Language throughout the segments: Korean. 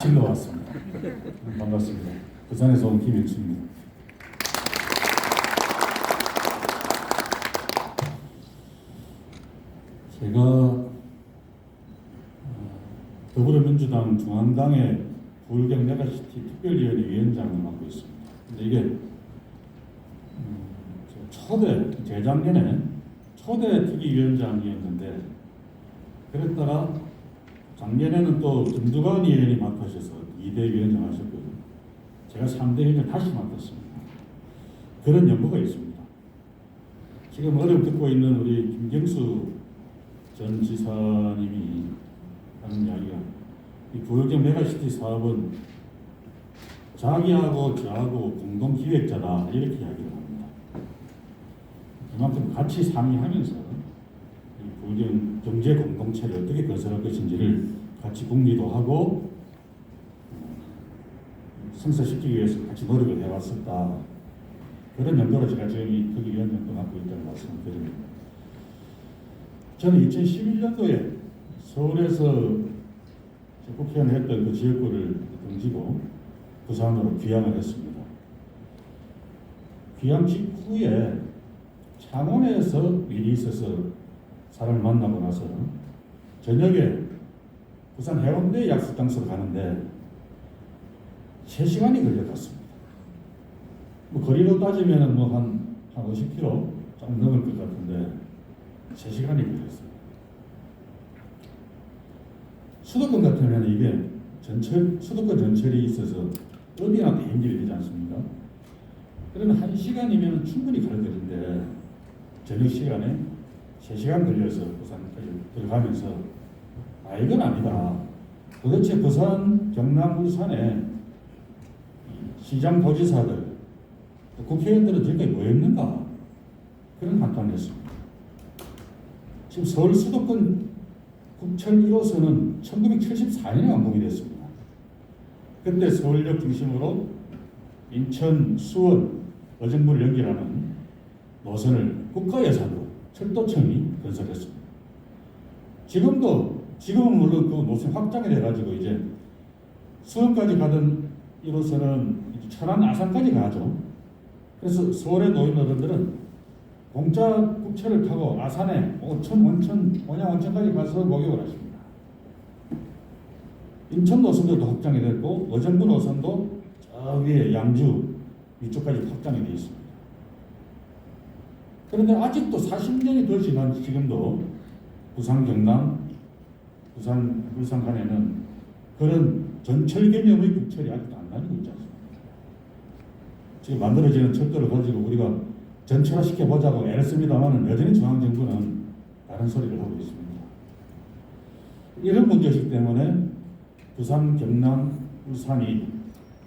실로 왔습니다. 음, 반갑습니다. 부산에서 온 김일수입니다. 제가 어, 더불어민주당 중앙당의 불경 메가시티 특별위원회 위원장을 맡고 있습니다. 근데 이게 음, 저 초대 재작년에 초대 특위위원장이었는데 그랬다가 작년에는 또 김두관 의원이 맡으셔서 2대 위원장 하셨거든요. 제가 3대 위원장 다시 맡았습니다. 그런 연구가 있습니다. 지금 어려움 듣고 있는 우리 김경수 전 지사님이 하는 이야기가 이 부역적 메가시티 사업은 자기하고 저하고 공동 기획자다 이렇게 이야기를 합니다. 그만큼 같이 상의하면서 이 부경 경제 공동체를 어떻게 건설할 것인지를 같이 궁리도 하고 어, 성사시키기 위해서 같이 노력을 해왔었다. 그런 연도로 제가 지금 이 특위위원장도 맡고 있다는 말씀을 드립니다. 저는 2011년도에 서울에서 제 국회의원 했던 그 지역구를 등지고 부산으로 귀향을 했습니다. 귀향 직후에 창원에서 일이 있어서 사람을 만나고 나서 저녁에 부산 해운대 약속 장소로 가는데 3시간이 걸려갔습니다. 뭐 거리로 따지면 뭐한 한 50km 좀 넘을 것 같은데 3시간이 걸렸어요. 수도권 같으면 이게 전철, 수도권 전철이 있어서 어디나 대행길이 되지 않습니까? 그러면 1시간이면 충분히 갈 거리인데 저녁 시간에 3시간 걸려서 부산까지 들어가면서 아 이건 아니다. 도대체 부산, 경남, 울산에 시장 도지사들, 또 국회의원들은 지금까지 뭐였는가? 그런 한탄을 했습니다. 지금 서울 수도권 국철 1호선은 1974년에 완공이 됐습니다. 그때 서울역 중심으로 인천, 수원, 어정부를 연결하는 노선을 국가 예산으로 철도청이 건설했습니다. 지금도 지금은 물론 그 노선 확장이 돼가지고 이제 수원까지 가던 1호선은 천안 아산까지 가죠. 그래서 서울의 노인 어른들은 공짜 국채를 타고 아산에 온천 온천 원양 온천까지 가서 목욕을 하십니다. 인천 노선도 확장이 됐고 어정부 노선도 저 위에 양주 이쪽까지 확장이 되어 있습니다. 그런데 아직도 40년이 더 지난 지금도 부산 경남, 부산 울산 간에는 그런 전철 개념의 국철이 아직도 안 다니고 있지 않습니까? 지금 만들어지는 철도를 가지고 우리가 전철화 시켜보자고 애를 씁니다만 여전히 중앙정부는 다른 소리를 하고 있습니다. 이런 문제이기 때문에 부산, 경남, 울산이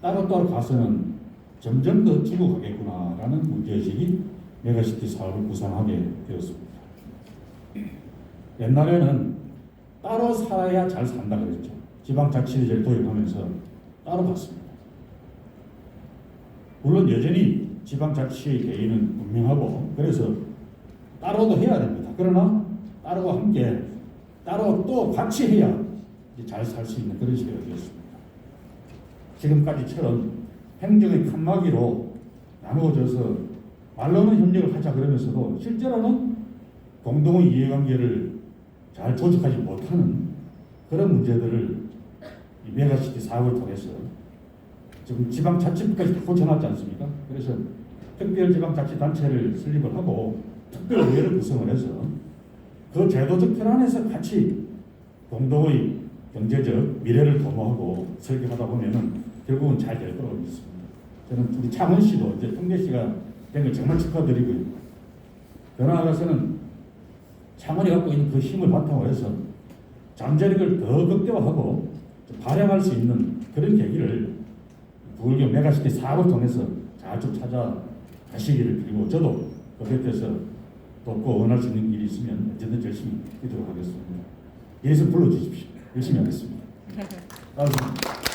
따로따로 가서는 점점 더 죽어가겠구나라는 문제의식이 메가시티 사업을 구상하게 되었습니다. 옛날에는 따로 살아야 잘 산다 그랬죠. 지방자치제를 도입하면서 따로 갔습니다. 물론 여전히 지방자치의 개인은 분명하고 그래서 따로도 해야 됩니다. 그러나 따로와 함께 따로 또 같이 해야 잘 살 수 있는 그런 시대가 되었습니다. 지금까지처럼 행정의 칸막이로 나누어져서 말로는 협력을 하자 그러면서도 실제로는 공동의 이해관계를 잘 조직하지 못하는 그런 문제들을 이 메가시티 사업을 통해서 지금 지방자치부까지 다 고쳐놨지 않습니까? 그래서 특별지방자치단체를 설립을 하고 특별의회를 구성을 해서 그 제도적 틀 안에서 같이 공동의 경제적 미래를 도모하고 설계하다 보면은 결국은 잘 될 거라고 믿습니다. 저는 우리 창원 씨도 이제 통계 씨가 된 걸 정말 축하드리고요. 더 나아가서는 창원이 갖고 있는 그 힘을 바탕으로 해서 잠재력을 더 극대화하고 발행할 수 있는 그런 계기를 부울경 메가시티 사업을 통해서 잘 좀 찾아가시기를 그리고 저도 그 곁에서 돕고 응원할 수 있는 일이 있으면 언제든지 열심히 하도록 하겠습니다. 예에서 불러주십시오. 열심히 하겠습니다. 고맙습니다.